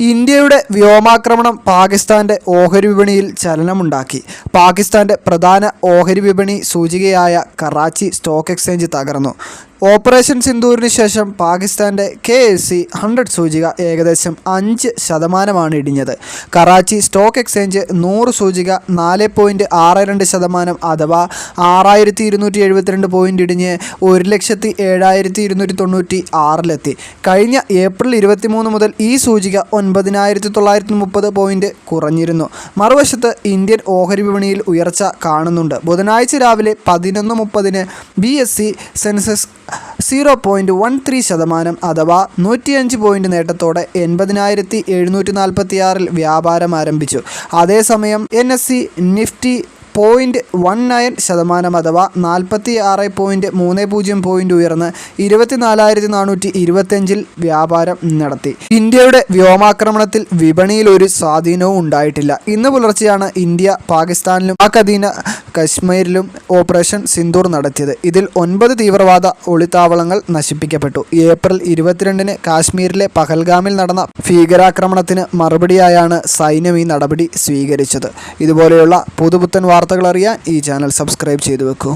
ഇന്ത്യയുടെ വ്യോമാക്രമണം പാകിസ്ഥാന്റെ ഓഹരി വിപണിയിൽ ചലനമുണ്ടാക്കി. പാകിസ്ഥാന്റെ പ്രധാന ഓഹരി വിപണി സൂചികയായ കറാച്ചി സ്റ്റോക്ക് എക്സ്ചേഞ്ച് തകർന്നു. ഓപ്പറേഷൻ സിന്ദൂരിന് ശേഷം പാകിസ്ഥാന്റെ കെ എസ് സി ഹൺഡ്രഡ് സൂചിക ഏകദേശം അഞ്ച് ശതമാനമാണ് ഇടിഞ്ഞത്. കറാച്ചി സ്റ്റോക്ക് എക്സ്ചേഞ്ച് നൂറ് സൂചിക നാല് പോയിന്റ് ആറ് രണ്ട് ശതമാനം അഥവാ ആറായിരത്തി ഇരുന്നൂറ്റി എഴുപത്തിരണ്ട് പോയിന്റ് ഇടിഞ്ഞ് ഒരു ലക്ഷത്തി ഏഴായിരത്തി ഇരുന്നൂറ്റി തൊണ്ണൂറ്റി ആറിലെത്തി. കഴിഞ്ഞ ഏപ്രിൽ ഇരുപത്തിമൂന്ന് മുതൽ ഈ സൂചിക ഒൻപതിനായിരത്തി തൊള്ളായിരത്തി മുപ്പത് പോയിന്റ് കുറഞ്ഞിരുന്നു. മറുവശത്ത് ഇന്ത്യൻ ഓഹരി വിപണിയിൽ ഉയർച്ച കാണുന്നുണ്ട്. ബുധനാഴ്ച രാവിലെ പതിനൊന്ന് മുപ്പതിന് B S C sensex zero point one three ശതമാനം അഥവാ നൂറ്റിയഞ്ച് പോയിന്റ് നേട്ടത്തോടെ എൺപതിനായിരത്തി എഴുന്നൂറ്റി നാൽപ്പത്തിയാറിൽ വ്യാപാരം ആരംഭിച്ചു. അതേസമയം N S C nifty point one nine ശതമാനം അഥവാ നാൽപ്പത്തി ആറ് പോയിന്റ് മൂന്ന് പൂജ്യം പോയിന്റ് ഉയർന്ന് ഇരുപത്തിനാലായിരത്തി നാനൂറ്റി ഇരുപത്തഞ്ചിൽ വ്യാപാരം നടത്തി. ഇന്ത്യയുടെ വ്യോമാക്രമണത്തിൽ വിപണിയിൽ ഒരു സ്വാധീനവും ഉണ്ടായിട്ടില്ല. ഇന്ന് പുലർച്ചെയാണ് ഇന്ത്യ പാകിസ്ഥാനിലും പാക് അധീന കശ്മീരിലും ഓപ്പറേഷൻ സിന്ദൂർ നടത്തിയത്. ഇതിൽ ഒൻപത് തീവ്രവാദ ഒളിത്താവളങ്ങൾ നശിപ്പിക്കപ്പെട്ടു. ഏപ്രിൽ ഇരുപത്തിരണ്ടിന് കാശ്മീരിലെ പഹൽഗാമിൽ നടന്ന ഭീകരാക്രമണത്തിന് മറുപടിയായാണ് സൈന്യം ഈ നടപടി സ്വീകരിച്ചത്. ഇതുപോലെയുള്ള പുതുപുത്തൻ വാർത്തകൾ അറിയാൻ ഈ ചാനൽ സബ്സ്ക്രൈബ് ചെയ്തു വെക്കൂ.